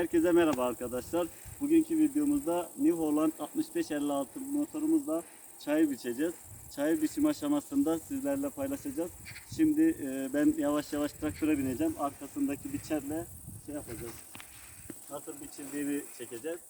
Herkese merhaba arkadaşlar. Bugünkü videomuzda New Holland 6556 motorumuzla çayır biçeceğiz. Çayır biçim aşamasında sizlerle paylaşacağız. Şimdi e, ben yavaş yavaş traktöre bineceğim. Arkasındaki biçerle şey yapacağız. Nasıl biçildiğini çekeceğiz.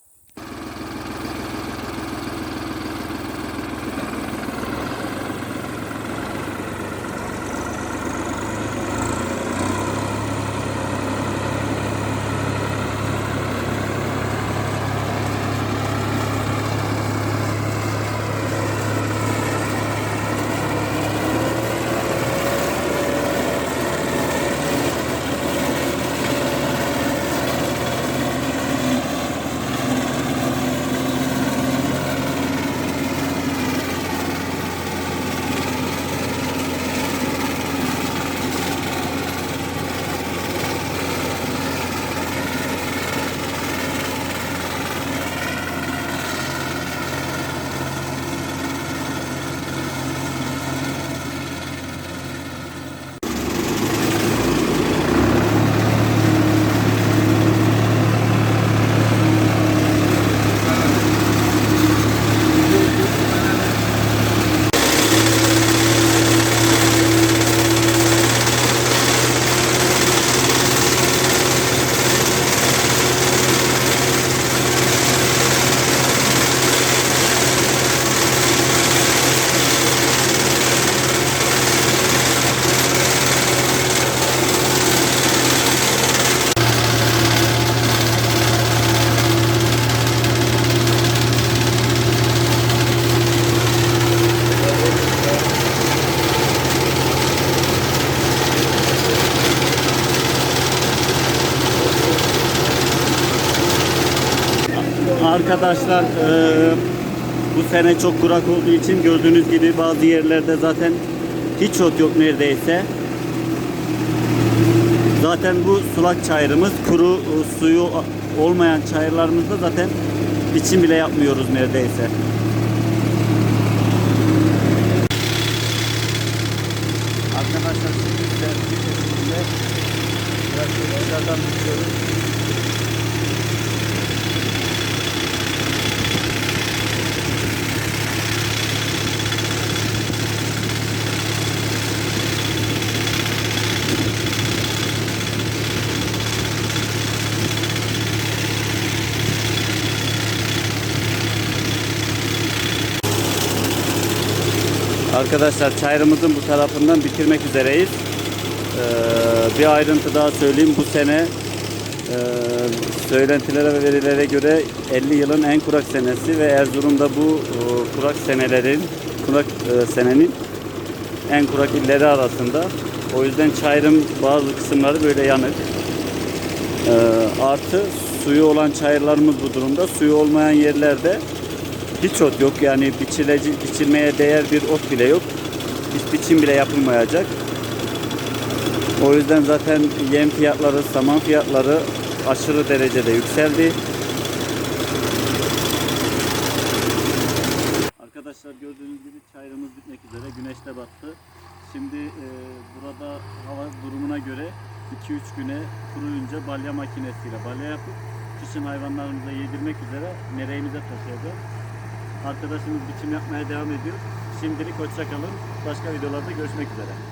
Arkadaşlar eee, bu sene çok kurak olduğu için gördüğünüz gibi bazı yerlerde zaten hiç ot yok neredeyse. Zaten bu sulak çayırımız kuru e, suyu olmayan çayırlarımızda zaten biçim bile yapmıyoruz neredeyse. Arkadaşlar şimdi şekilde biraz dışarıdan biçiyoruz. Arkadaşlar çayırımızın bu tarafından bitirmek üzereyiz. Ee, bir ayrıntı daha söyleyeyim. Bu sene e, söylentilere ve verilere göre 50 yılın en kurak senesi ve Erzurum'da bu e, kurak senelerin kurak e, senenin en kurak illeri arasında. O yüzden çayırın bazı kısımları böyle yanık. Ee, artı suyu olan çayırlarımız bu durumda. Suyu olmayan yerlerde hiç ot yok. Yani biçileci, biçilmeye değer bir ot bile yok. Hiç biçim bile yapılmayacak. O yüzden zaten yem fiyatları, saman fiyatları aşırı derecede yükseldi. Arkadaşlar gördüğünüz gibi çayırımız bitmek üzere. Güneş de battı. Şimdi e, burada hava durumuna göre 2-3 güne kuruyunca balya makinesiyle balya yapıp kışın hayvanlarımıza yedirmek üzere nereğimize taşıyacağız. Arkadaşımız biçim yapmaya devam ediyor. Şimdilik hoşça kalın. Başka videolarda görüşmek üzere.